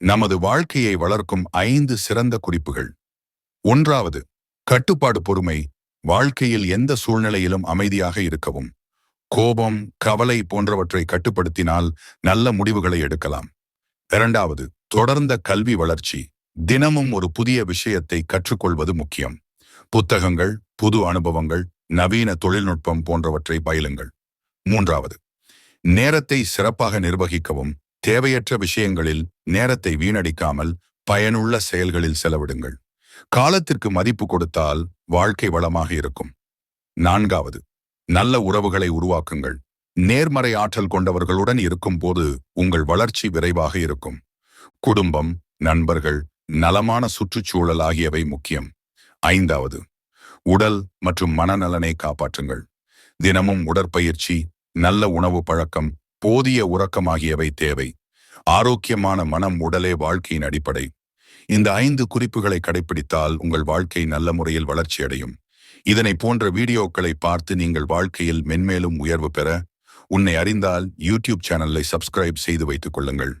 நமது வாழ்க்கையை வளர்க்கும் ஐந்து சிறந்த குறிப்புகள். ஒன்றாவது கட்டுப்பாடு பொறுமை வாழ்க்கையில் எந்த சூழ்நிலையிலும் அமைதியாக இருக்கவும். கோபம் கவலை போன்றவற்றை கட்டுப்படுத்தினால் நல்ல முடிவுகளை எடுக்கலாம். இரண்டாவது தொடர்ந்த கல்வி வளர்ச்சி. தினமும் ஒரு புதிய விஷயத்தை கற்றுக்கொள்வது முக்கியம். புத்தகங்கள் புது அனுபவங்கள் நவீன தொழில்நுட்பம் போன்றவற்றை பயிலுங்கள். மூன்றாவது நேரத்தை சிறப்பாக நிர்வகிக்கவும் தேவையற்ற விஷயங்களில் நேரத்தை வீணடிக்காமல் பயனுள்ள செயல்களில் செலவிடுங்கள். காலத்திற்கு மதிப்பு கொடுத்தால் வாழ்க்கை வளமாக இருக்கும். நான்காவது நல்ல உறவுகளை உருவாக்குங்கள். நேர்மறை ஆற்றல் கொண்டவர்களுடன் இருக்கும்போது உங்கள் வளர்ச்சி விரைவாக இருக்கும். குடும்பம் நண்பர்கள் நலமான சுற்றுச்சூழல் ஆகியவை முக்கியம். ஐந்தாவது உடல் மற்றும் மனநலனை காப்பாற்றுங்கள். தினமும் உடற்பயிற்சி நல்ல உணவு பழக்கம் போதிய உறக்கம் ஆகியவை தேவை. ஆரோக்கியமான மனம் உடலே வாழ்க்கையின் அடிப்படை. இந்த ஐந்து குறிப்புகளை கடைபிடித்தால் உங்கள் வாழ்க்கை நல்ல முறையில் வளர்ச்சியடையும் இதனை போன்ற வீடியோக்களை பார்த்து நீங்கள் வாழ்க்கையில் மென்மேலும் உயர்வு பெற உன்னை அறிந்தால் யூடியூப் சேனலை சப்ஸ்கிரைப் செய்து வைத்துக் கொள்ளுங்கள்.